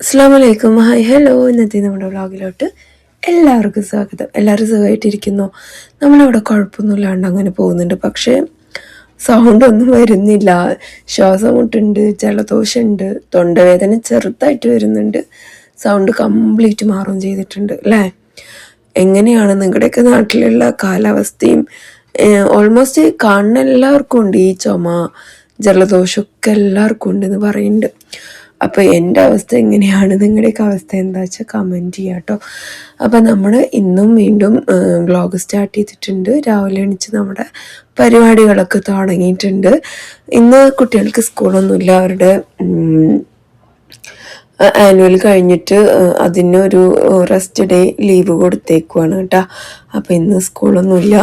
അസ്സാം വലൈക്കും hi hello ഇന്നത്തെ നമ്മുടെ വ്ളോഗിലോട്ട് എല്ലാവർക്കും സ്വാഗതം. എല്ലാവരും സുഖമായിട്ടിരിക്കുന്നു. നമ്മളിവിടെ കുഴപ്പമൊന്നുമില്ലാണ്ട് അങ്ങനെ പോകുന്നുണ്ട്. പക്ഷേ സൗണ്ട് ഒന്നും വരുന്നില്ല. ശ്വാസം മുട്ടുണ്ട് ജലദോഷമുണ്ട് തൊണ്ടവേദന ചെറുതായിട്ട് വരുന്നുണ്ട്. സൗണ്ട് കംപ്ലീറ്റ് മാറും ചെയ്തിട്ടുണ്ട് അല്ലേ? എങ്ങനെയാണ്? നിങ്ങളുടെയൊക്കെ നാട്ടിലുള്ള കാലാവസ്ഥയും ഓൾമോസ്റ്റ് കാണുന്ന എല്ലാവർക്കും ഉണ്ട്. ഈ ചുമ ജലദോഷമൊക്കെ എല്ലാവർക്കും ഉണ്ടെന്ന് പറയുന്നുണ്ട്. അപ്പോൾ എന്റെ അവസ്ഥ എങ്ങനെയാണ്? നിങ്ങളുടെയൊക്കെ അവസ്ഥ എന്താ വെച്ചാൽ കമന്റ് ചെയ്യുക കേട്ടോ. അപ്പോൾ നമ്മൾ ഇന്നും വീണ്ടും വ്ളോഗ് സ്റ്റാർട്ട് ചെയ്തിട്ടുണ്ട്. രാവിലെ എണീച്ച് നമ്മുടെ പരിപാടികളൊക്കെ തുടങ്ങിയിട്ടുണ്ട്. ഇന്ന് കുട്ടികൾക്ക് സ്കൂളൊന്നുമില്ല. അവരുടെ ആനുവൽ കഴിഞ്ഞിട്ട് അതിനൊരു റെസ്റ്റ് ഡേ ലീവ് കൊടുത്തേക്കുവാണ് കേട്ടോ. അപ്പോൾ ഇന്ന് സ്കൂളൊന്നുമില്ല.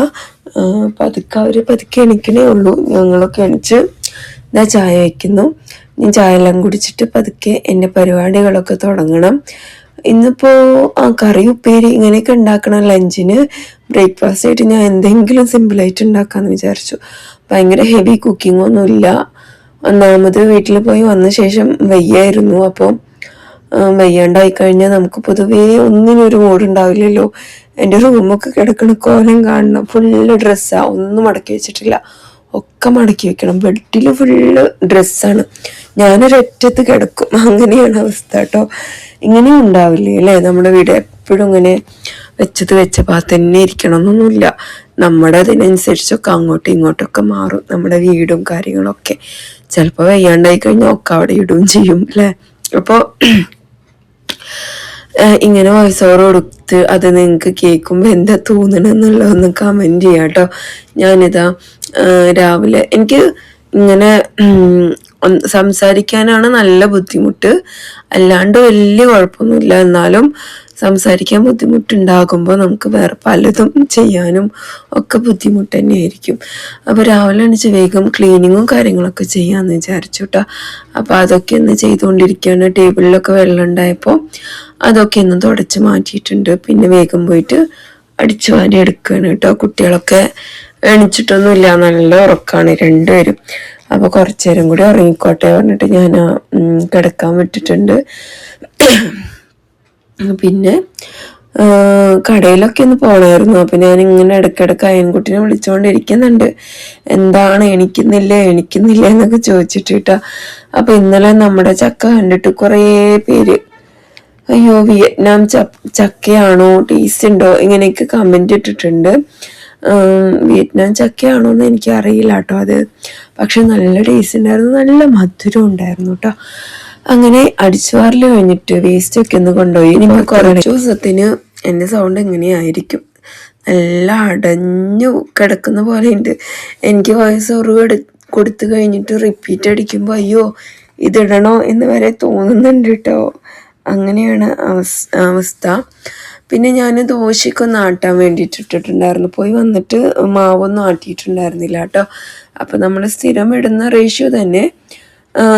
പതുക്കെ അവർ പതുക്കെ എണിക്കണേ ഉള്ളൂ. ഞങ്ങളൊക്കെ എണിച്ച് ഇതാ ചായ വയ്ക്കുന്നു. ഞാൻ ചായ എല്ലാം കുടിച്ചിട്ട് പതുക്കെ എന്റെ പരിപാടികളൊക്കെ തുടങ്ങണം. ഇന്നിപ്പോൾ ആ കറി ഉപ്പേരി ഇങ്ങനെയൊക്കെ ഉണ്ടാക്കണം ലഞ്ചിന്. ബ്രേക്ക്ഫാസ്റ്റ് ആയിട്ട് ഞാൻ എന്തെങ്കിലും സിമ്പിളായിട്ട് ഉണ്ടാക്കാമെന്ന് വിചാരിച്ചു. ഭയങ്കര ഹെവി കുക്കിംഗ് ഒന്നുമില്ല. ഒന്നാമത് വീട്ടിൽ പോയി വന്ന ശേഷം വയ്യായിരുന്നു. അപ്പോൾ വയ്യാണ്ടായി കഴിഞ്ഞാൽ നമുക്ക് പൊതുവേ ഒന്നിനൊരു ഉണ്ടാവില്ലല്ലോ എന്റെ റൂമൊക്കെ കിടക്കണ കോലം കാണണം. ഫുള്ള് ഡ്രസ്സാണ് ഒന്നും മടക്കി വെച്ചിട്ടില്ല. ഒക്കെ മടക്കി വെക്കണം. ബെഡിൽ ഫുള്ള് ഡ്രസ്സാണ് ഞാനൊരറ്റത്ത് കിടക്കും. അങ്ങനെയാണ് അവസ്ഥ കേട്ടോ. ഇങ്ങനെയും ഉണ്ടാവില്ലേ അല്ലേ? നമ്മുടെ വീട് എപ്പോഴും ഇങ്ങനെ വെച്ചത് വെച്ച ഭാഗത്ത് തന്നെ ഇരിക്കണം എന്നൊന്നുമില്ല. നമ്മുടെ അതിനനുസരിച്ചൊക്കെ അങ്ങോട്ടും ഇങ്ങോട്ടൊക്കെ മാറും. നമ്മുടെ വീടും കാര്യങ്ങളൊക്കെ. ചിലപ്പോൾ വയ്യാണ്ടായി കഴിഞ്ഞാൽ ഒക്കെ അവിടെ ഇടുകയും ചെയ്യും അല്ലേ? അപ്പോൾ ഇങ്ങനെ വോയിസ് ഓവർ കൊടുത്ത് അത് നിങ്ങൾക്ക് കേൾക്കുമ്പോൾ എന്താ തോന്നണമെന്നുള്ളതൊന്ന് കമന്റ് ചെയ്യാം കേട്ടോ ഞാനിതാ രാവിലെ എനിക്ക് ഇങ്ങനെ സംസാരിക്കാനാണ് നല്ല ബുദ്ധിമുട്ട്. അല്ലാണ്ട് വലിയ കുഴപ്പമൊന്നുമില്ല. എന്നാലും സംസാരിക്കാൻ ബുദ്ധിമുട്ടുണ്ടാകുമ്പോൾ നമുക്ക് വേറെ പലതും ചെയ്യാനും ഒക്കെ ബുദ്ധിമുട്ട് തന്നെയായിരിക്കും. അപ്പോൾ രാവിലെ എണീച്ച് വേഗം ക്ലീനിങ്ങും കാര്യങ്ങളൊക്കെ ചെയ്യാമെന്ന് വിചാരിച്ചു കേട്ടോ അപ്പോൾ അതൊക്കെ ഒന്ന് ചെയ്തുകൊണ്ടിരിക്കുകയാണ് ടേബിളിലൊക്കെ വെള്ളം ഉണ്ടായപ്പോൾ അതൊക്കെ ഒന്ന് തുടച്ച് മാറ്റിയിട്ടുണ്ട്. പിന്നെ വേഗം പോയിട്ട് അടിച്ചു വാരി എടുക്കുകയാണ് കേട്ടോ കുട്ടികളൊക്കെ എണിച്ചിട്ടൊന്നുമില്ല. നല്ല ഉറക്കമാണ് രണ്ടുപേരും. അപ്പോൾ കുറച്ചു നേരം കൂടി ഉറങ്ങിക്കോട്ടെ പറഞ്ഞിട്ട് ഞാൻ കിടക്കാൻ വിട്ടിട്ടുണ്ട്. പിന്നെ കടയിലൊക്കെ ഒന്ന് പോണായിരുന്നു. അപ്പം ഞാൻ ഇങ്ങനെ ഇടയ്ക്കിടയ്ക്ക് അയൻകുട്ടിനെ വിളിച്ചുകൊണ്ടിരിക്കുന്നുണ്ട് എന്താണ്? എണിക്കുന്നില്ല എണിക്കുന്നില്ല എന്നൊക്കെ ചോദിച്ചിട്ട് കേട്ടോ അപ്പം ഇന്നലെ നമ്മുടെ ചക്ക കണ്ടിട്ട് കുറേ പേര് അയ്യോ വിയറ്റ്നാം ചക്കയാണോ? ടേസ്റ്റ് ഉണ്ടോ? ഇങ്ങനെയൊക്കെ കമന്റ് ഇട്ടിട്ടുണ്ട്. വിയറ്റ്നാം ചക്കയാണോ എന്ന് എനിക്ക് അറിയില്ല കേട്ടോ അത്. പക്ഷെ നല്ല ടേസ്റ്റ് ഉണ്ടായിരുന്നു. നല്ല മധുരം ഉണ്ടായിരുന്നു കേട്ടോ. അങ്ങനെ അടിച്ചുവാറിൽ കഴിഞ്ഞിട്ട് വേസ്റ്റ് ഒക്കെ ഒന്ന് കൊണ്ടുപോയി. നിങ്ങൾ കുറച്ച് ദിവസത്തിന് എന്റെ സൗണ്ട് എങ്ങനെയായിരിക്കും? നല്ല അടഞ്ഞു കിടക്കുന്ന പോലെ ഉണ്ട് എനിക്ക് വോയിസ് എടു കൊടുത്തു കഴിഞ്ഞിട്ട് റിപ്പീറ്റ് അടിക്കുമ്പോൾ അയ്യോ ഇതിടണോ എന്ന് വരെ തോന്നുന്നുണ്ട് കേട്ടോ അങ്ങനെയാണ് അവസ്ഥ. പിന്നെ ഞാൻ ദോശയ്ക്കൊന്ന് ആട്ടാൻ വേണ്ടിയിട്ട് ഇട്ടിട്ടുണ്ടായിരുന്നു. പോയി വന്നിട്ട് മാവൊന്നും ആട്ടിയിട്ടുണ്ടായിരുന്നില്ല കേട്ടോ അപ്പോൾ നമ്മൾ സ്ഥിരം ഇടുന്ന റേഷ്യോ തന്നെ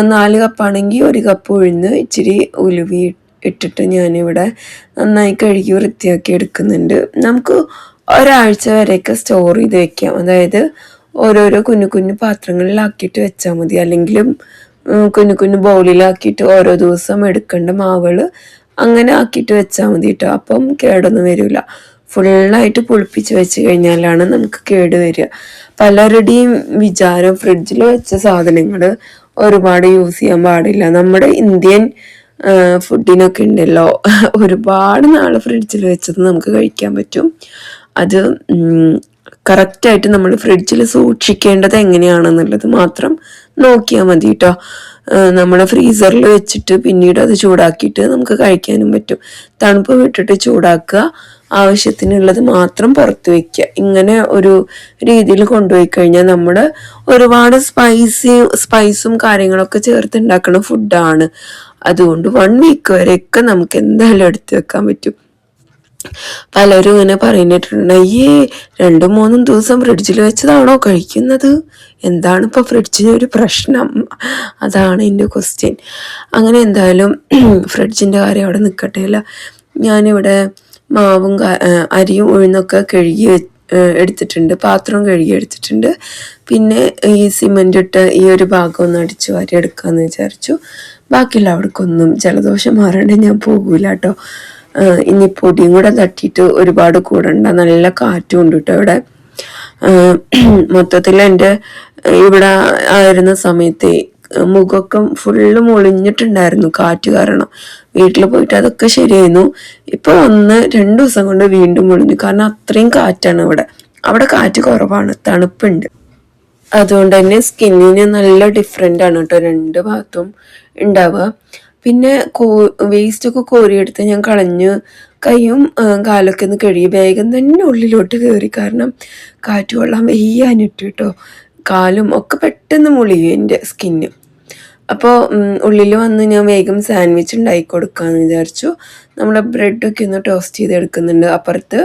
നാല് കപ്പാണെങ്കിൽ ഒരു കപ്പ് ഉഴുന്ന് ഇച്ചിരി ഉലുവി ഇട്ടിട്ട് ഞാനിവിടെ നന്നായി കഴുകി വൃത്തിയാക്കി എടുക്കുന്നുണ്ട്. നമുക്ക് ഒരാഴ്ച വരെയൊക്കെ സ്റ്റോർ ചെയ്ത് വെക്കാം. അതായത് ഓരോരോ കുഞ്ഞു കുഞ്ഞു പാത്രങ്ങളിലാക്കിയിട്ട് വെച്ചാൽ മതി. അല്ലെങ്കിലും കുഞ്ഞു കുഞ്ഞു ബൗളിലാക്കിയിട്ട് ഓരോ ദിവസം എടുക്കേണ്ട മാവുകൾ അങ്ങനെ ആക്കിയിട്ട് വെച്ചാൽ മതി കേട്ടോ അപ്പം കേടൊന്നും വരില്ല ഫുള്ളായിട്ട് പുളിപ്പിച്ച് വെച്ച് കഴിഞ്ഞാലാണ് നമുക്ക് കേട് വരിക. പലരുടെയും വിചാരം ഫ്രിഡ്ജിൽ വെച്ച സാധനങ്ങൾ ഒരുപാട് യൂസ് ചെയ്യാൻ പാടില്ല. നമ്മുടെ ഇന്ത്യൻ ഫുഡിനൊക്കെ ഉണ്ടല്ലോ. ഒരുപാട് നാൾ ഫ്രിഡ്ജിൽ വെച്ചത് നമുക്ക് കഴിക്കാൻ പറ്റും. അത് കറക്റ്റായിട്ട് നമ്മൾ ഫ്രിഡ്ജിൽ സൂക്ഷിക്കേണ്ടത് എങ്ങനെയാണെന്നുള്ളത് മാത്രം നോക്കിയാൽ മതി കേട്ടോ നമ്മുടെ ഫ്രീസറിൽ വെച്ചിട്ട് പിന്നീട് അത് ചൂടാക്കിയിട്ട് നമുക്ക് കഴിക്കാനും പറ്റും. തണുപ്പ് വിട്ടിട്ട് ചൂടാക്കുക. ആവശ്യത്തിനുള്ളത് മാത്രം പുറത്ത് വെക്കുക. ഇങ്ങനെ ഒരു രീതിയിൽ കൊണ്ടുപോയി കഴിഞ്ഞാൽ നമ്മൾ ഒരുപാട് സ്പൈസി സ്പൈസും കാര്യങ്ങളൊക്കെ ചേർത്ത് ഉണ്ടാക്കുന്ന ഫുഡാണ് അതുകൊണ്ട് വൺ വീക്ക് വരെയൊക്കെ നമുക്ക് എന്തായാലും എടുത്തു വെക്കാൻ പറ്റും. പലരും ഇങ്ങനെ പറയുന്നിട്ടുണ്ട്. അയ്യേ രണ്ടും മൂന്നും ദിവസം ഫ്രിഡ്ജിൽ വെച്ചതാണോ കഴിക്കുന്നത്? എന്താണ് ഇപ്പോൾ ഫ്രിഡ്ജിന് ഒരു പ്രശ്നം? അതാണ് എന്റെ ക്വസ്റ്റ്യൻ അങ്ങനെ എന്തായാലും ഫ്രിഡ്ജിന്റെ കാര്യം അവിടെ നിൽക്കട്ടെ അല്ല? ഞാനിവിടെ മാവും അരിയും ഉഴുന്നൊക്കെ കഴുകി എടുത്തിട്ടുണ്ട്. പാത്രം കഴുകി എടുത്തിട്ടുണ്ട്. പിന്നെ ഈ സിമെന്റ് ഇട്ട് ഈ ഒരു ഭാഗം ഒന്ന് അടിച്ച് വാരി എടുക്കാമെന്ന് വിചാരിച്ചു. ബാക്കിയുള്ള അവിടേക്കൊന്നും ജലദോഷം മാറാണ്ട് ഞാൻ പോകൂല കേട്ടോ. ഇനി പൊടിയും കൂടെ തട്ടിയിട്ട് ഒരുപാട് കൂടണ്ട. നല്ല കാറ്റും ഉണ്ട് കേട്ടോ ഇവിടെ. മൊത്തത്തിൽ എന്റെ ഇവിടെ ആയിരുന്ന സമയത്ത് മുഖമൊക്കെ ഫുള്ള് മൊളിഞ്ഞിട്ടുണ്ടായിരുന്നു കാറ്റ് കാരണം. വീട്ടിൽ പോയിട്ട് അതൊക്കെ ശരിയായിരുന്നു. ഇപ്പൊ ഒന്ന് രണ്ടു ദിവസം കൊണ്ട് വീണ്ടും മുളിഞ്ഞു. കാരണം അത്രയും കാറ്റാണ് ഇവിടെ. അവിടെ കാറ്റ് കുറവാണ് തണുപ്പുണ്ട്. അതുകൊണ്ട് തന്നെ സ്കിന്നിന് നല്ല ഡിഫറെന്റ് ആണ് കേട്ടോ രണ്ട് ഭാഗത്തും ഉണ്ടാവുക. പിന്നെ കോ വേസ്റ്റൊക്കെ കോരിയെടുത്ത് ഞാൻ കളഞ്ഞ് കൈയും കാലൊക്കെ ഒന്ന് കഴുകി വേഗം തന്നെ ഉള്ളിലോട്ട് കയറി കാരണം കാറ്റ് കൊള്ളാൻ വെയ്യാനിട്ടു കേട്ടോ കാലും ഒക്കെ പെട്ടെന്ന് മുളിയും എന്റെ സ്കിന്ന് അപ്പോൾ ഉള്ളിൽ വന്ന് ഞാൻ വേഗം സാൻഡ്വിച്ച് ഉണ്ടാക്കി കൊടുക്കാമെന്ന് വിചാരിച്ചു. നമ്മുടെ ബ്രെഡൊക്കെ ഒന്ന് ടോസ്റ്റ് ചെയ്ത് എടുക്കുന്നുണ്ട് അപ്പുറത്ത്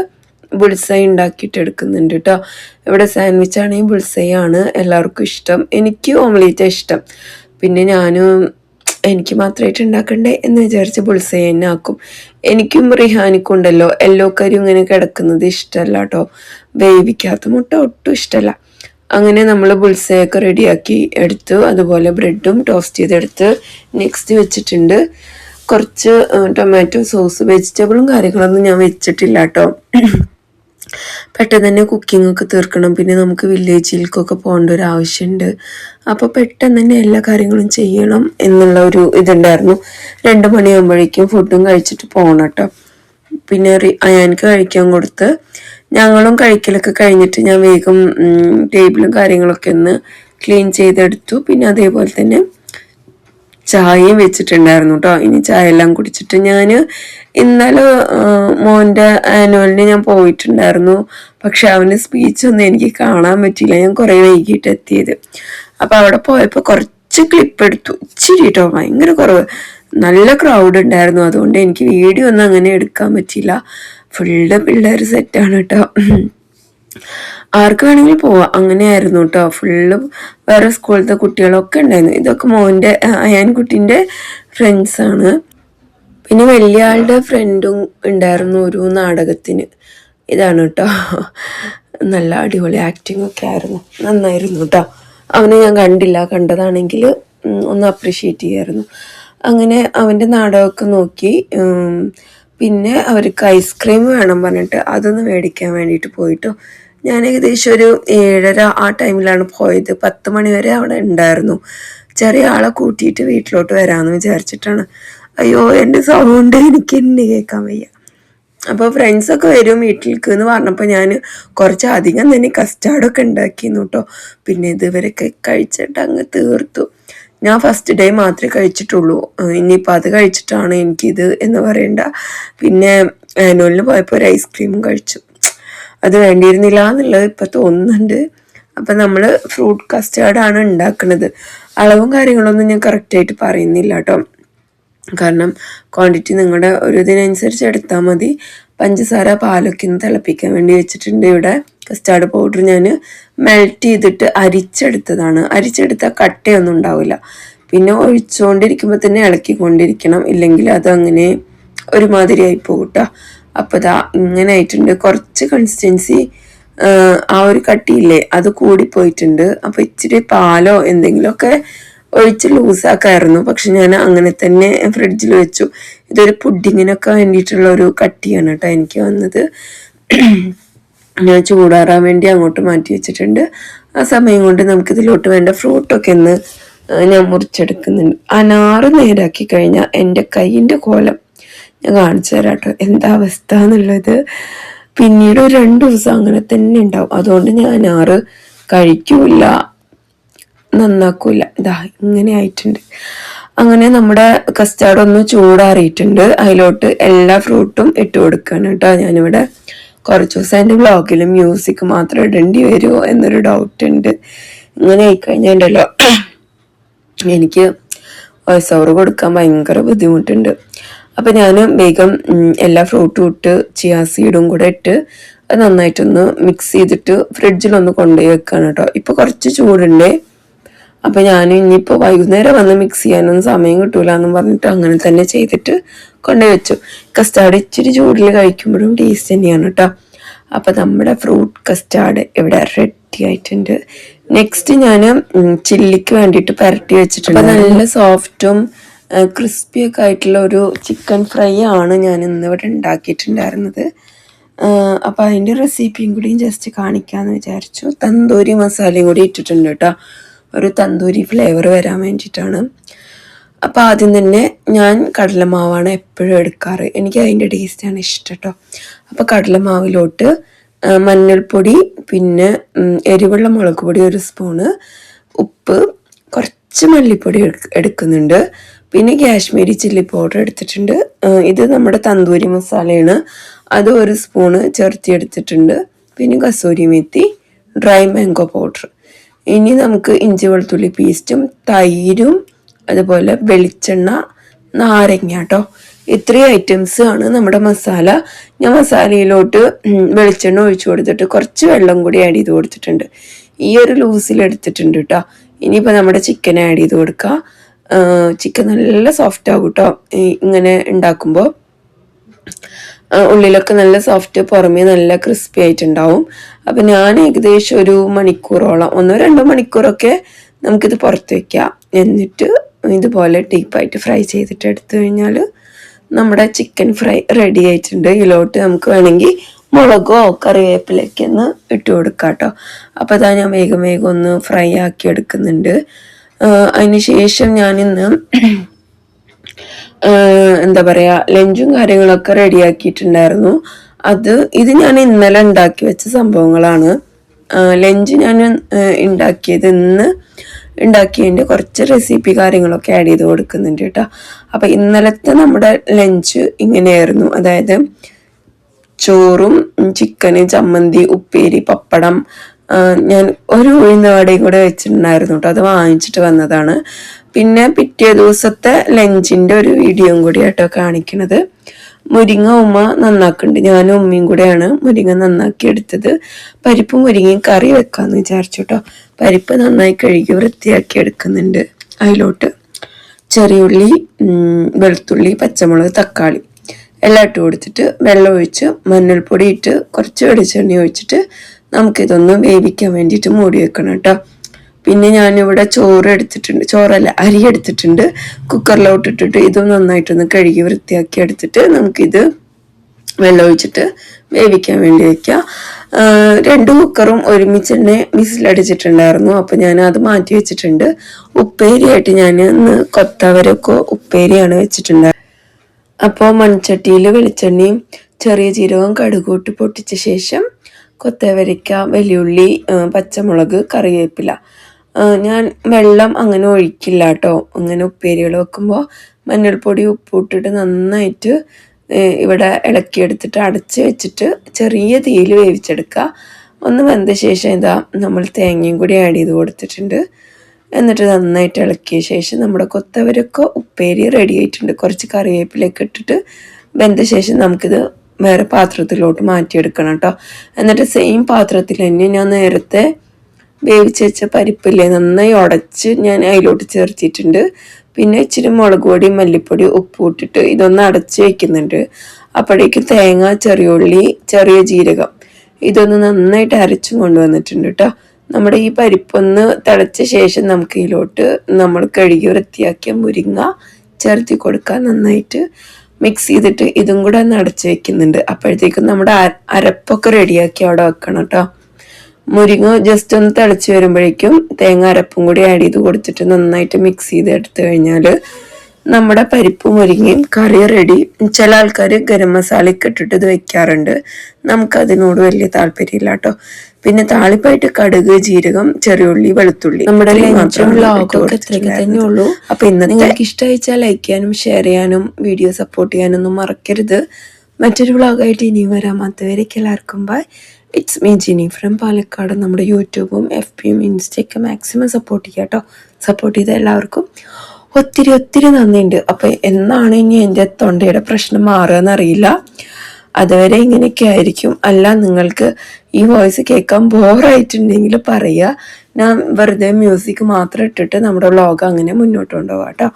ബുൾസൈ ഉണ്ടാക്കിയിട്ട് എടുക്കുന്നുണ്ട് കേട്ടോ ഇവിടെ സാൻഡ്വിച്ച് ആണെങ്കിൽ ബുൾസൈ ആണ്. എല്ലാവർക്കും ഇഷ്ടം. എനിക്ക് ഓംലേറ്റ് ഇഷ്ടം. പിന്നെ ഞാനും എനിക്ക് മാത്രമായിട്ട് ഉണ്ടാക്കണ്ടേ എന്ന് വിചാരിച്ച് ബുൾസൈ തന്നെ ആക്കും എനിക്കും റിഹാനിക്കും ഉണ്ടല്ലോ എല്ലോ കരി ഇങ്ങനെ കിടക്കുന്നത് ഇഷ്ടമല്ല കേട്ടോ വേവിക്കാത്ത മുട്ട ഒട്ടും ഇഷ്ടമല്ല അങ്ങനെ നമ്മൾ ബുൾസയൊക്കെ റെഡിയാക്കി എടുത്തു അതുപോലെ ബ്രെഡും ടോസ്റ്റ് ചെയ്തെടുത്ത് നെക്സ്റ്റ് വെച്ചിട്ടുണ്ട്. കുറച്ച് ടൊമാറ്റോ സോസ് വെജിറ്റബിളും കാര്യങ്ങളൊന്നും ഞാൻ വെച്ചിട്ടില്ല കേട്ടോ പെട്ടെന്ന് തന്നെ കുക്കിംഗ് ഒക്കെ തീർക്കണം. പിന്നെ നമുക്ക് വില്ലേജിലേക്കൊക്കെ പോകേണ്ട ഒരു ആവശ്യമുണ്ട്. അപ്പോൾ പെട്ടെന്ന് തന്നെ എല്ലാ കാര്യങ്ങളും ചെയ്യണം എന്നുള്ള ഒരു ഇതുണ്ടായിരുന്നു. രണ്ട് മണിയാകുമ്പോഴേക്കും ഫുഡും കഴിച്ചിട്ട് പോകണം കേട്ടോ. പിന്നെ അയാൻക്ക് കഴിക്കാൻ കൊടുത്ത്. ഞങ്ങളും കഴിക്കലൊക്കെ കഴിഞ്ഞിട്ട് ഞാൻ വേഗം ടേബിളും കാര്യങ്ങളൊക്കെ ഒന്ന് ക്ലീൻ ചെയ്തെടുത്തു. പിന്നെ അതേപോലെ തന്നെ ചായയും വെച്ചിട്ടുണ്ടായിരുന്നു കേട്ടോ ഇനി ചായ എല്ലാം കുടിച്ചിട്ട് ഞാൻ ഇന്നലെ മോന്റെ ആനുവലിന് ഞാൻ പോയിട്ടുണ്ടായിരുന്നു. പക്ഷെ അവന്റെ സ്പീച്ചൊന്നും എനിക്ക് കാണാൻ പറ്റിയില്ല. ഞാൻ കുറേ വൈകിട്ട് എത്തിയത്. അപ്പോൾ അവിടെ പോയപ്പോൾ കുറച്ച് ക്ലിപ്പ് എടുത്തു. ഇച്ചിരി കേട്ടോ ഭയങ്കര കുറവ്. നല്ല ക്രൗഡ് ഉണ്ടായിരുന്നു. അതുകൊണ്ട് എനിക്ക് വീഡിയോ ഒന്നും അങ്ങനെ എടുക്കാൻ പറ്റിയില്ല. ഫുള്ള് പിള്ളേർ സെറ്റാണ് കേട്ടോ ആർക്ക് വേണമെങ്കിലും പോവാം. അങ്ങനെയായിരുന്നു കേട്ടോ ഫുള്ള് വേറെ സ്കൂളിലത്തെ കുട്ടികളൊക്കെ ഉണ്ടായിരുന്നു. ഇതൊക്കെ മോന്റെ അയാൻകുട്ടീന്റെ ഫ്രണ്ട്സാണ് പിന്നെ വലിയ ആളുടെ ഫ്രണ്ടും ഉണ്ടായിരുന്നു ഒരു നാടകത്തിന്. ഇതാണ് കേട്ടോ നല്ല അടിപൊളി ആക്ടിങ് ഒക്കെ ആയിരുന്നു. നന്നായിരുന്നു കേട്ടോ അവനെ ഞാൻ കണ്ടില്ല. കണ്ടതാണെങ്കിൽ ഒന്ന് അപ്രിഷ്യേറ്റ് ചെയ്യായിരുന്നു. അങ്ങനെ അവന്റെ നാടകമൊക്കെ നോക്കി. പിന്നെ അവർക്ക് ഐസ്ക്രീം വേണം പറഞ്ഞിട്ട് അതൊന്ന് മേടിക്കാൻ വേണ്ടിയിട്ട് പോയിട്ടോ ഞാൻ ഏകദേശം ഒരു ഏഴര ആ ടൈമിലാണ് പോയത്. പത്ത് മണി വരെ അവിടെ ഉണ്ടായിരുന്നു. ചെറിയ ആളെ കൂട്ടിയിട്ട് വീട്ടിലോട്ട് വരാമെന്ന് വിചാരിച്ചിട്ടാണ്. അയ്യോ എന്റെ സൗണ്ട് എനിക്ക് എന്നെ കേൾക്കാൻ വയ്യ. അപ്പോൾ ഫ്രണ്ട്സൊക്കെ വരും വീട്ടിലേക്ക് എന്ന് പറഞ്ഞപ്പോൾ ഞാൻ കുറച്ച് അധികം തന്നെ കസ്റ്റാർഡൊക്കെ ഉണ്ടാക്കിയിരുന്നു കേട്ടോ പിന്നെ ഇതുവരെയൊക്കെ കഴിച്ചിട്ട് അങ്ങ് തീർത്തു. ഞാൻ ഫസ്റ്റ് ഡേ മാത്രമേ കഴിച്ചിട്ടുള്ളൂ. ഇനിയിപ്പോൾ അത് കഴിച്ചിട്ടാണ് എനിക്കിത് എന്ന് പറയണ്ട. പിന്നെ ആനുവലിന് പോയപ്പോൾ ഒരു ഐസ്ക്രീമും കഴിച്ചു. അത് വേണ്ടിയിരുന്നില്ല എന്നുള്ളത് ഇപ്പം തോന്നുന്നുണ്ട്. അപ്പം നമ്മൾ ഫ്രൂട്ട് കസ്റ്റാർഡാണ് ഉണ്ടാക്കുന്നത് അളവും കാര്യങ്ങളൊന്നും ഞാൻ കറക്റ്റായിട്ട് പറയുന്നില്ല കേട്ടോ കാരണം ക്വാണ്ടിറ്റി നിങ്ങളുടെ ഒരു ഇതിനനുസരിച്ച് എടുത്താൽ മതി. പഞ്ചസാര പാലൊക്കെ ഒന്ന് തിളപ്പിക്കാൻ വേണ്ടി വെച്ചിട്ടുണ്ട് ഇവിടെ. കസ്റ്റാർഡ് പൗഡർ ഞാൻ മെൽറ്റ് ചെയ്തിട്ട് അരിച്ചെടുത്തതാണ്. അരിച്ചെടുത്താൽ കട്ടയൊന്നും ഉണ്ടാവില്ല. പിന്നെ ഒഴിച്ചുകൊണ്ടിരിക്കുമ്പോൾ തന്നെ ഇളക്കിക്കൊണ്ടിരിക്കണം. ഇല്ലെങ്കിൽ അത് അങ്ങനെ ഒരുമാതിരി ആയി പോകട്ടോ അപ്പോൾ ഇതാ ഇങ്ങനെ ആയിട്ടുണ്ട് കുറച്ച് കൺസിസ്റ്റൻസി ആ ഒരു കട്ടിയില്ലേ അത് കൂടിപ്പോയിട്ടുണ്ട് അപ്പോൾ ഇച്ചിരി പാലോ എന്തെങ്കിലുമൊക്കെ ഒഴിച്ച് ലൂസാക്കായിരുന്നു പക്ഷെ ഞാൻ അങ്ങനെ തന്നെ ഫ്രിഡ്ജിൽ വെച്ചു. ഇതൊരു പുഡിങ്ങിനൊക്കെ വേണ്ടിയിട്ടുള്ള ഒരു കട്ടിയാണ് കേട്ടോ എനിക്ക് വന്നത്. ഞാൻ ചൂടാറാൻ വേണ്ടി അങ്ങോട്ട് മാറ്റി വെച്ചിട്ടുണ്ട്. ആ സമയം കൊണ്ട് നമുക്കിതിലോട്ട് വേണ്ട ഫ്രൂട്ടൊക്കെ ഒന്ന് ഞാൻ മുറിച്ചെടുക്കുന്നുണ്ട്. അനാറ് നേരാക്കി കഴിഞ്ഞാൽ എന്റെ കൈയിന്റെ കോലം ഞാൻ കാണിച്ചു തരാം കേട്ടോ എന്താ അവസ്ഥ എന്നുള്ളത്? പിന്നീട് ഒരു രണ്ട് ദിവസം അങ്ങനെ തന്നെ ഉണ്ടാവും. അതുകൊണ്ട് ഞാൻ ആറ് കഴിക്കൂല നന്നാക്കൂല. ഇതാ ഇങ്ങനെ ആയിട്ടുണ്ട്. അങ്ങനെ നമ്മുടെ കസ്റ്റാർഡ് ഒന്ന് ചൂടാറിയിട്ടുണ്ട്. അതിലോട്ട് എല്ലാ ഫ്രൂട്ടും ഇട്ട് കൊടുക്കുകയാണ് കേട്ടോ. ഞാനിവിടെ കുറച്ച് ദിവസം എന്റെ ബ്ലോഗിൽ മ്യൂസിക് മാത്രം ഇടേണ്ടി വരുമോ എന്നൊരു ഡൗട്ട് ഉണ്ട്. ഇങ്ങനെ ആയിക്കഴിഞ്ഞാൽ എനിക്ക് വോയിസ് ഓവർ കൊടുക്കാൻ ഭയങ്കര ബുദ്ധിമുട്ടുണ്ട്. അപ്പം ഞാൻ വേഗം എല്ലാ ഫ്രൂട്ടും ഇട്ട് ചിയാ സീഡും കൂടെ ഇട്ട് അത് നന്നായിട്ടൊന്ന് മിക്സ് ചെയ്തിട്ട് ഫ്രിഡ്ജിലൊന്ന് കൊണ്ടുപോയി വെക്കുകയാണ് കേട്ടോ ഇപ്പൊ കുറച്ച് ചൂടുണ്ടേ. അപ്പോൾ ഞാൻ ഇനിയിപ്പോൾ വൈകുന്നേരം വന്ന് മിക്സ് ചെയ്യാനൊന്നും സമയം കിട്ടൂല എന്ന് പറഞ്ഞിട്ട് അങ്ങനെ തന്നെ ചെയ്തിട്ട് കൊണ്ടുപോയി വെച്ചു. കസ്റ്റാർഡ് ഇച്ചിരി ചൂടിൽ കഴിക്കുമ്പോഴും ടേസ്റ്റ് തന്നെയാണ് കേട്ടോ അപ്പോൾ നമ്മുടെ ഫ്രൂട്ട് കസ്റ്റാർഡ് ഇവിടെ റെഡി ആയിട്ടുണ്ട്. നെക്സ്റ്റ് ഞാൻ ചില്ലിക്ക് വേണ്ടിയിട്ട് പരട്ടി വെച്ചിട്ടുണ്ട് നല്ല സോഫ്റ്റും ക്രിസ്പി ഒക്കെ ആയിട്ടുള്ള ഒരു ചിക്കൻ ഫ്രൈ ആണ് ഞാൻ ഇന്ന് ഇവിടെ ഉണ്ടാക്കിയിട്ടുണ്ടായിരുന്നത്. അപ്പോൾ അതിന്റെ റെസിപ്പിയും കൂടിയും ജസ്റ്റ് കാണിക്കാമെന്ന് വിചാരിച്ചു. തന്തൂരി മസാലയും കൂടി ഇട്ടിട്ടുണ്ട് കേട്ടോ. ഒരു തന്തൂരി ഫ്ലേവർ വരാൻ വേണ്ടിയിട്ടാണ്. അപ്പോൾ ആദ്യം തന്നെ ഞാൻ കടലമാവാണ് എപ്പോഴും എടുക്കാറ്. എനിക്ക് അതിന്റെ ടേസ്റ്റാണ് ഇഷ്ടം കേട്ടോ. അപ്പോൾ കടലമാവിലോട്ട് മഞ്ഞൾപ്പൊടി പിന്നെ എരിവുള്ള മുളക് പൊടി ഒരു സ്പൂണ് ഉപ്പ് കുറച്ച് മല്ലിപ്പൊടി എടുക്ക- എടുക്കുന്നുണ്ട്. പിന്നെ കാശ്മീരി ചില്ലി പൗഡർ എടുത്തിട്ടുണ്ട്. ഇത് നമ്മുടെ തന്തൂരി മസാലയാണ്. അത് ഒരു സ്പൂണ് ചേർത്തി എടുത്തിട്ടുണ്ട്. പിന്നെ kasuri methi dry mango powder ഇനി നമുക്ക് ഇഞ്ചി വെളുത്തുള്ളി പേസ്റ്റും തൈരും അതുപോലെ വെളിച്ചെണ്ണ നാരങ്ങ കേട്ടോ ഇത്രയും ഐറ്റംസ് ആണ് നമ്മുടെ മസാല. ഞാൻ മസാലയിലോട്ട് വെളിച്ചെണ്ണ ഒഴിച്ചു കൊടുത്തിട്ട് കുറച്ച് വെള്ളം കൂടി ആഡ് ചെയ്ത് കൊടുത്തിട്ടുണ്ട്. ഈ ഒരു ലൂസിൽ എടുത്തിട്ടുണ്ട് കേട്ടോ ഇനിയിപ്പോൾ നമ്മുടെ ചിക്കൻ ആഡ് ചെയ്ത് കൊടുക്കുക ചിക്കൻ നല്ല സോഫ്റ്റ് ആകും കേട്ടോ ഇങ്ങനെ ഉണ്ടാക്കുമ്പോൾ ഉള്ളിലൊക്കെ നല്ല സോഫ്റ്റ് പുറമേ നല്ല ക്രിസ്പി ആയിട്ടുണ്ടാവും. അപ്പൊ ഞാൻ ഏകദേശം ഒരു മണിക്കൂറോളം ഒന്നോ രണ്ടോ മണിക്കൂറൊക്കെ നമുക്കിത് പുറത്ത് വെക്കാം. എന്നിട്ട് ഇതുപോലെ ഡീപ്പായിട്ട് ഫ്രൈ ചെയ്തിട്ട് എടുത്തു കഴിഞ്ഞാൽ നമ്മുടെ ചിക്കൻ ഫ്രൈ റെഡി ആയിട്ടുണ്ട്. ഇതിലോട്ട് നമുക്ക് വേണമെങ്കിൽ മുളകോ കറിവേപ്പിലൊക്കെ ഒന്ന് ഇട്ട് കൊടുക്കാം കേട്ടോ അപ്പോൾ അതാ ഞാൻ വേഗം വേഗം ഒന്ന് ഫ്രൈ ആക്കി എടുക്കുന്നുണ്ട്. അതിന് ശേഷം ഞാനിന്ന് എന്താ പറയാ ലഞ്ചും കാര്യങ്ങളൊക്കെ റെഡിയാക്കിയിട്ടുണ്ടായിരുന്നു. അത് ഇത് ഞാൻ ഇന്നലെ ഉണ്ടാക്കി വെച്ച സംഭവങ്ങളാണ്. ലഞ്ച് ഞാൻ ഉണ്ടാക്കിയത് ഇന്ന് ഉണ്ടാക്കിയതിന്റെ കുറച്ച് റെസിപ്പി കാര്യങ്ങളൊക്കെ ആഡ് ചെയ്ത് കൊടുക്കുന്നുണ്ട് കേട്ടോ. അപ്പം ഇന്നലത്തെ നമ്മുടെ ലഞ്ച് ഇങ്ങനെയായിരുന്നു. അതായത് ചോറും ചിക്കന് ചമ്മന്തി ഉപ്പേരി പപ്പടം ഞാൻ ഒരു ഉഴുന്ന വടയും കൂടെ വെച്ചിട്ടുണ്ടായിരുന്നു കേട്ടോ അത് വാങ്ങിച്ചിട്ട് വന്നതാണ്. പിന്നെ പിറ്റേ ദിവസത്തെ ലഞ്ചിന്റെ ഒരു വീഡിയോയും കൂടി കേട്ടോ കാണിക്കണത്. മുരിങ്ങ ഉമ്മ നന്നാക്കുന്നുണ്ട്. ഞാനും ഉമ്മയും കൂടെയാണ് മുരിങ്ങ നന്നാക്കി എടുത്തത്. പരിപ്പ് മുരിങ്ങയും കറി വെക്കാമെന്ന് വിചാരിച്ചു കേട്ടോ പരിപ്പ് നന്നായി കഴുകി വൃത്തിയാക്കി എടുക്കുന്നുണ്ട് അതിലോട്ട്. ചെറിയുള്ളി വെളുത്തുള്ളി പച്ചമുളക് തക്കാളി എല്ലാം ഇട്ട് കൊടുത്തിട്ട് വെള്ളം ഒഴിച്ച് മഞ്ഞൾപ്പൊടി ഇട്ട് കുറച്ച് വെളിച്ചെണ്ണ ഒഴിച്ചിട്ട് നമുക്കിതൊന്ന് വേവിക്കാൻ വേണ്ടിയിട്ട് മൂടി വെക്കണം കേട്ടോ. പിന്നെ ഞാനിവിടെ ചോറ് എടുത്തിട്ടുണ്ട്. ചോറല്ല അരി എടുത്തിട്ടുണ്ട്. കുക്കറിലോട്ട് ഇട്ടിട്ട് ഇത് നന്നായിട്ടൊന്ന് കഴുകി വൃത്തിയാക്കി എടുത്തിട്ട് നമുക്കിത് വെള്ളം ഒഴിച്ചിട്ട് വേവിക്കാൻ വേണ്ടി വെക്കാം. രണ്ട് കുക്കറും ഒരുമിച്ച് തന്നെ വിസിലടിച്ചിട്ടുണ്ടായിരുന്നു. അപ്പോൾ ഞാൻ അത് മാറ്റി വെച്ചിട്ടുണ്ട്. ഉപ്പേരിയായിട്ട് ഞാൻ ഇന്ന് കൊത്തവരൊക്കെ ഉപ്പേരിയാണ് വെച്ചിട്ടുണ്ടായിരുന്നത് അപ്പോൾ മൺചട്ടിയിൽ വെളിച്ചെണ്ണയും ചെറിയ ജീരകവും കടുകൂട്ട് പൊട്ടിച്ച ശേഷം കൊത്തവരയ്ക്ക വെല്ലുള്ളി പച്ചമുളക് കറിവേപ്പില. ഞാൻ വെള്ളം അങ്ങനെ ഒഴിക്കില്ല കേട്ടോ അങ്ങനെ ഉപ്പേരികൾ വെക്കുമ്പോൾ മഞ്ഞൾപ്പൊടി ഉപ്പിട്ടിട്ട് നന്നായിട്ട് ഇവിടെ ഇളക്കിയെടുത്തിട്ട് അടച്ച് വെച്ചിട്ട് ചെറിയ തീയിൽ വേവിച്ചെടുക്കുക. ഒന്ന് വെന്ത ശേഷം ഇതാ നമ്മൾ തേങ്ങയും കൂടി ആഡ് ചെയ്ത് കൊടുത്തിട്ടുണ്ട്. എന്നിട്ട് നന്നായിട്ട് ഇളക്കിയ ശേഷം നമ്മുടെ കൊത്തവരൊക്കെ ഉപ്പേരി റെഡി ആയിട്ടുണ്ട്. കുറച്ച് കറിവേപ്പിലൊക്കെ ഇട്ടിട്ട് വെന്ത ശേഷം നമുക്കിത് വേറെ പാത്രത്തിലോട്ട് മാറ്റിയെടുക്കണം കേട്ടോ എന്നിട്ട് സെയിം പാത്രത്തിൽ തന്നെ ഞാൻ നേരത്തെ വേവിച്ച് വെച്ച പരിപ്പില്ലേ നന്നായി ഉടച്ച് ഞാൻ അതിലോട്ട് ചേർത്തിട്ടുണ്ട്. പിന്നെ ഇച്ചിരി മുളക് പൊടി മല്ലിപ്പൊടി ഉപ്പ് ഇട്ടിട്ട് ഇതൊന്ന് അടച്ച് വെക്കുന്നുണ്ട്. അപ്പോഴേക്ക് തേങ്ങ ചെറിയുള്ളി ചെറിയ ജീരകം ഇതൊന്ന് നന്നായിട്ട് അരച്ചും കൊണ്ടുവന്നിട്ടുണ്ട് കേട്ടോ നമ്മുടെ ഈ പരിപ്പൊന്ന് തിളച്ച ശേഷം നമുക്ക് ഇതിലോട്ട് നമ്മൾ കഴുകി വൃത്തിയാക്കിയ മുരിങ്ങ ചേർത്തി കൊടുക്കാൻ നന്നായിട്ട് മിക്സ് ചെയ്തിട്ട് ഇതും കൂടെ ഒന്ന് അടച്ച് വെക്കുന്നുണ്ട്. അപ്പോഴത്തേക്കും നമ്മുടെ അര- അരപ്പൊക്കെ റെഡിയാക്കി അവിടെ വെക്കണം കേട്ടോ. മുരിങ്ങ ജസ്റ്റ് ഒന്ന് തിളച്ച് വരുമ്പോഴേക്കും തേങ്ങ അരപ്പും കൂടി ആഡ് ചെയ്ത് കൊടുത്തിട്ട് നന്നായിട്ട് മിക്സ് ചെയ്ത് എടുത്തു കഴിഞ്ഞാൽ നമ്മുടെ പരിപ്പ് മുരിങ്ങയും കറി റെഡി ചില ആൾക്കാർ ഗരം മസാലയൊക്കെ ഇട്ടിട്ട് ഇത് വെക്കാറുണ്ട്. നമുക്ക് അതിനോട് വലിയ താല്പര്യമില്ല കേട്ടോ പിന്നെ താളിപ്പായിട്ട് കടുക് ജീരകം ചെറിയുള്ളി വെളുത്തുള്ളി നമ്മുടെ ഉള്ളൂ അപ്പൊ ഇന്ന് നിങ്ങൾക്ക് ഇഷ്ടമായിച്ചാൽ ലൈക്ക് ചെയ്യാനും ഷെയർ ചെയ്യാനും വീഡിയോ സപ്പോർട്ട് ചെയ്യാനൊന്നും മറക്കരുത്. മറ്റൊരു വ്ളോഗായിട്ട് ഇനിയും വരാം. അതുവരേക്ക് എല്ലാവർക്കും bye it's me Jini from Palakkad. നമ്മുടെ യൂട്യൂബും എഫ് പിയും ഇൻസ്റ്റയൊക്കെ മാക്സിമം സപ്പോർട്ട് ചെയ്യാം കേട്ടോ സപ്പോർട്ട് ചെയ്ത എല്ലാവർക്കും. ഒത്തിരി ഒത്തിരി നന്ദിയുണ്ട്. അപ്പൊ എന്നാണ് ഇനി എന്റെ തൊണ്ടയുടെ പ്രശ്നം മാറുക എന്നറിയില്ല അതുവരെ ഇങ്ങനെയൊക്കെ ആയിരിക്കും. അല്ല നിങ്ങൾക്ക് ഈ വോയിസ് കേൾക്കാൻ ബോറായിട്ടുണ്ടെങ്കിൽ പറയുക. ഞാൻ വെറുതെ മ്യൂസിക് മാത്രം ഇട്ടിട്ട് നമ്മുടെ വ്ളോഗ് അങ്ങനെ മുന്നോട്ട് കൊണ്ടുപോകാം കേട്ടോ.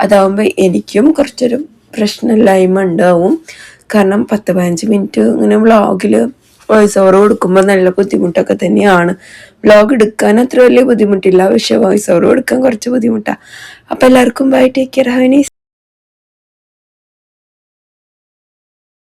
അതാവുമ്പോൾ എനിക്കും കുറച്ചൊരു പ്രശ്നമില്ലായ്മ ഉണ്ടാവും. കാരണം പത്ത് പതിനഞ്ച് മിനിറ്റ് ഇങ്ങനെ വ്ളോഗിൽ വോയിസ് ഓവർ കൊടുക്കുമ്പോൾ നല്ല ബുദ്ധിമുട്ടൊക്കെ തന്നെയാണ്. വ്ലോഗ് എടുക്കാൻ അത്ര വലിയ ബുദ്ധിമുട്ടില്ല. പക്ഷെ വോയിസ് ഓവർ കൊടുക്കാൻ കുറച്ച് ബുദ്ധിമുട്ടാണ് അപ്പോൾ എല്ലാവർക്കും ബൈ ടേക്ക് കെയർ ഹാവ്